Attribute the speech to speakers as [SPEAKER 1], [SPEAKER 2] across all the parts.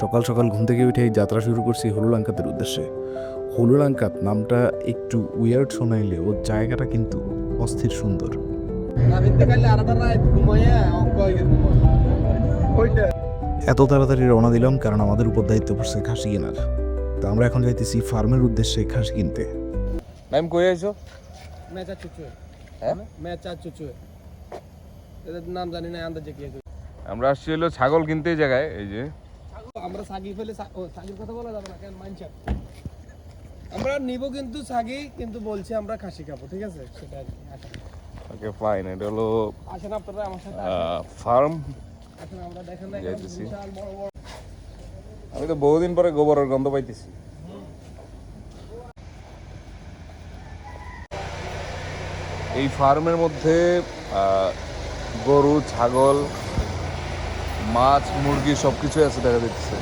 [SPEAKER 1] সকাল সকাল ঘুম থেকে উঠেই যাত্রা শুরু করছি হলুলাঙ্কাতের উদ্দেশ্যে। হলুলাঙ্কাত নামটা একটু উইয়ার্ড শোনাইলেও জায়গাটা কিন্তু অস্থির সুন্দর। এত তাড়াতাড়ি রওনা দিলাম কারণ আমাদের উপর দায়িত্ব পড়ছে খাসি কেনার। তা আমরা এখন যাইতেছি ফার্মের উদ্দেশ্যে খাসি কিনতে।
[SPEAKER 2] নাইম কই আইছো?
[SPEAKER 3] মেচা চুচুয়ে
[SPEAKER 2] হ্যাঁ?
[SPEAKER 3] মেচা চুচুয়ে এদের নাম জানি না আন্দাজে কি
[SPEAKER 2] আমরা আসছি হলো ছাগল কিনতে এই জায়গায় এই যে।
[SPEAKER 3] আমরা সাগি ফেলে সাগির কথা বলা যাবে না কেন মাইনচার আমরা নিব কিন্তু সাগি কিন্তু বলছি আমরা খাসি খাব ঠিক আছে? সেটা।
[SPEAKER 2] ওকে ফাইন এটা হলো
[SPEAKER 3] আসেন আপনারা আমার সাথে
[SPEAKER 2] ফার্ম
[SPEAKER 3] আসেন। আমরা দেখেন না বিশাল বড় বড়
[SPEAKER 2] আমি তো বহুদিন পরে গোবরের গন্ধ পাইতেছি। এই ফার্মের মধ্যে গরু ছাগল মাছ মুরগি সব কিছুই আছে দেখা যাচ্ছে।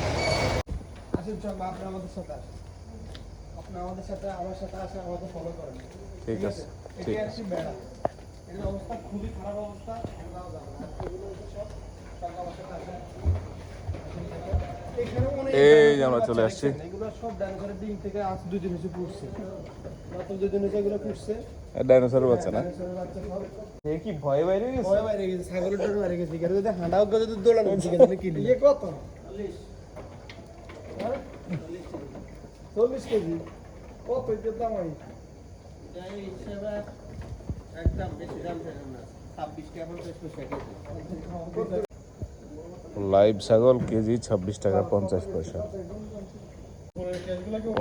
[SPEAKER 3] ফলো
[SPEAKER 2] ঠিক আছে ঠিক আছে।
[SPEAKER 3] অবস্থা খুবই খারাপ অবস্থা
[SPEAKER 2] এই আমরা চলে আসছি।
[SPEAKER 3] এগুলো সব ডাইনোসরের ডিম থেকে আজ দুই দিন পুষছে
[SPEAKER 2] ডাইনোসরের বাচ্চা না? এ কি ভয় বাইরে গেছে?
[SPEAKER 3] ভয় বাইরে গেছে ছাগলের ডর বাইরে গেছে। এখানে যদি হাঁটাও করে যদি দৌড়ানো সেখানে কি ইয়ে কত? হ্যাঁ? চল্লিশ কেজি। কত এটার দাম হয়?
[SPEAKER 2] লাইভ ছাগল কেজি ছাব্বিশ টাকা পঞ্চাশ পয়সা।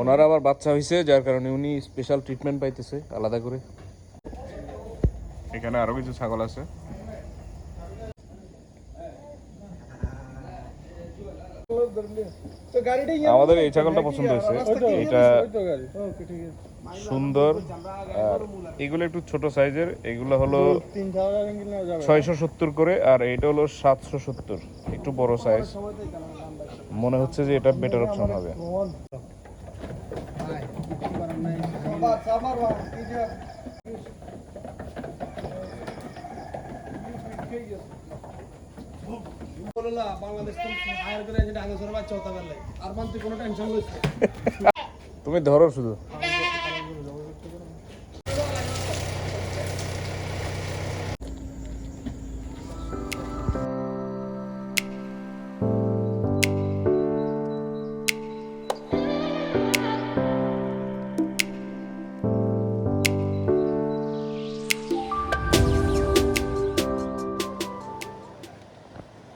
[SPEAKER 2] ওনার আবার বাচ্চা হয়েছে যার কারণে উনি স্পেশাল ট্রিটমেন্ট পাইতেছে আলাদা করে। এখানে আরও কিছু ছাগল আছে। আমাদের এই ছাগলটা পছন্দ হয়েছে। এটা সুন্দর আর এগুলো একটু ছোট সাইজের এগুলো হলো ছয়শো সত্তর করে আর এটা হলো সাতশো সত্তর একটু বড় সাইজ মনে হচ্ছে যে এটা বেটার অপশন হবে। তুমি ধরো হায়ার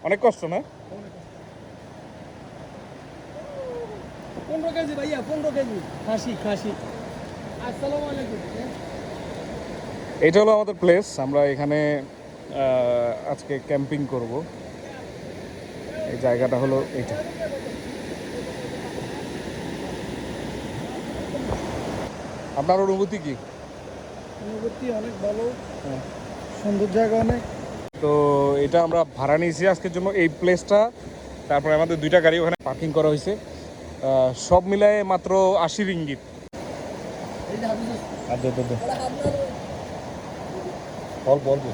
[SPEAKER 2] অনেক কষ্ট না?
[SPEAKER 3] পনেরো কেজি ভাইয়া পনেরো কেজি। খাসি খাসি। আসসালামু আলাইকুম।
[SPEAKER 2] এটা হলো আমাদের প্লেস আমরা এখানে আজকে ক্যাম্পিং করব। এই জায়গাটা হলো এইটা আপনার অনুভূতি কি?
[SPEAKER 3] অনুভূতি অনেক ভালো। সুন্দর জায়গা অনেক।
[SPEAKER 2] তো এটা আমরা ভাড়া নিয়েছি আজকের জন্য এই প্লেসটা তারপরে আমাদের দুইটা গাড়ি ওখানে পার্কিং করা হয়েছে। সব মিলায় মাত্র আশি রিঙ্গিত। অল্প অল্প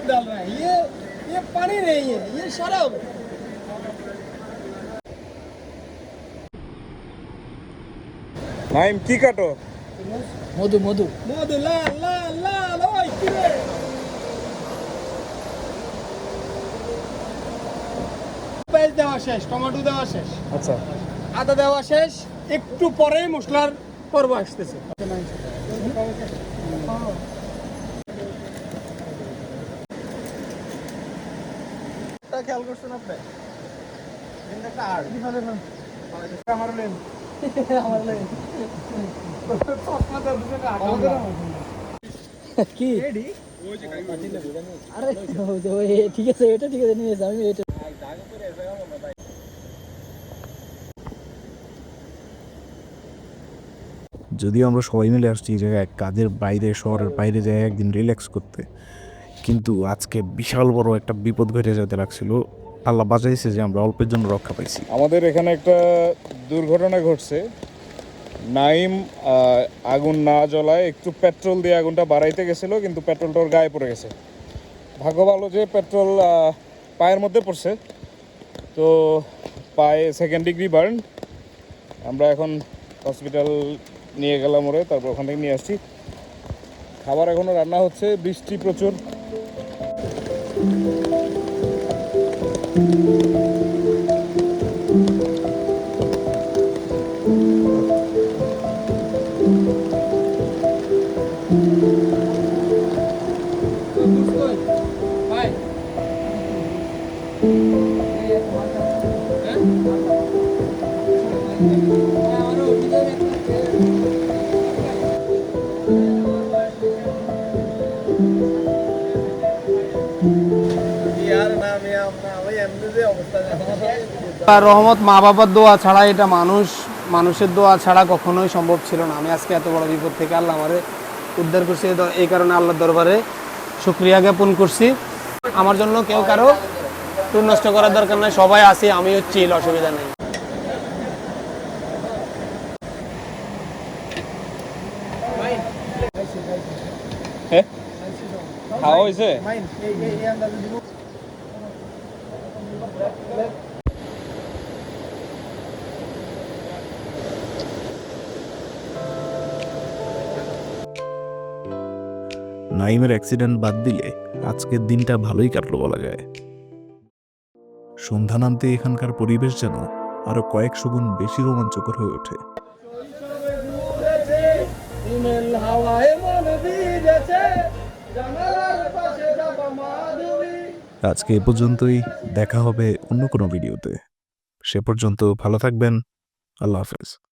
[SPEAKER 3] शराब डाल रहा है ये ये पानी नहीं है ये शराब है
[SPEAKER 2] নাইম কি কাটো
[SPEAKER 3] মধু মধু মধু লাল লাল লাল ওই কি রে পেঁয়াজ দেওয়া শেষ টমেটো দেওয়া শেষ
[SPEAKER 2] আচ্ছা
[SPEAKER 3] আদা দেওয়া শেষ একটু পরেই মশলার পর্ব আসতেছে খেয়াল করছেন আপনি? একটা আর আমার লেন আমার লেন
[SPEAKER 4] কি? আরে ওই যে ওই ঠিক আছে এটা ঠিক আছে নিয়ে আমি এটা
[SPEAKER 1] যদিও আমরা সবাই মিলে আসছি এই জায়গায় কাজের বাইরে শহরের বাইরে যায় একদিন রিল্যাক্স করতে। কিন্তু আজকে বিশাল বড় একটা বিপদ ঘটে যেতে লাগছিল। আল্লাহ বাঁচাইছে যে আমরা অল্পের জন্য রক্ষা পাইছি।
[SPEAKER 2] আমাদের এখানে একটা দুর্ঘটনা ঘটছে। নাইম আগুন না জ্বলায় একটু পেট্রোল দিয়ে আগুনটা বাড়াইতে গেছিল, কিন্তু পেট্রোলটা ওর গায়ে পড়ে গেছে। ভাগ্য ভালো যে পেট্রোল পায়ের মধ্যে পড়ছে। তো পায়ে সেকেন্ড ডিগ্রি বার্ন আমরা এখন হসপিটাল নিয়ে গেলাম ওরে, তারপর ওখান থেকে নিয়ে আসছি। খাবার এখনও রান্না হচ্ছে, বৃষ্টি প্রচুর।
[SPEAKER 3] thank you রহমত মা বাবার দোয়া ছাড়া এটা মানুষ মানুষের দোয়া ছাড়া কখনোই সম্ভব ছিল না। আমি আজকে এত বড় বিপদ থেকে আল্লাহ আমারে উদ্ধার করছি এই কারণে আল্লাহর দরবারে শুক্রিয়া জ্ঞাপন করছি। আমার জন্য কেউ কারও টুর নষ্ট করার দরকার নাই সবাই আসি আমি হচ্ছি অসুবিধা নেই।
[SPEAKER 2] হ্যাঁ? খাওয়া হয়েছে?
[SPEAKER 1] নাইমের অ্যাক্সিডেন্ট বাদ দিলে আজকের দিনটা ভালোই কাটলো বলা যায়। সন্ধ্যা নামতে এখানকার পরিবেশ যেন আরও কয়েকশো গুণ বেশি রোমাঞ্চকর হয়ে ওঠে। আজকে এ পর্যন্তই। দেখা হবে অন্য কোনো ভিডিওতে। সে পর্যন্ত ভালো থাকবেন। আল্লাহ হাফেজ।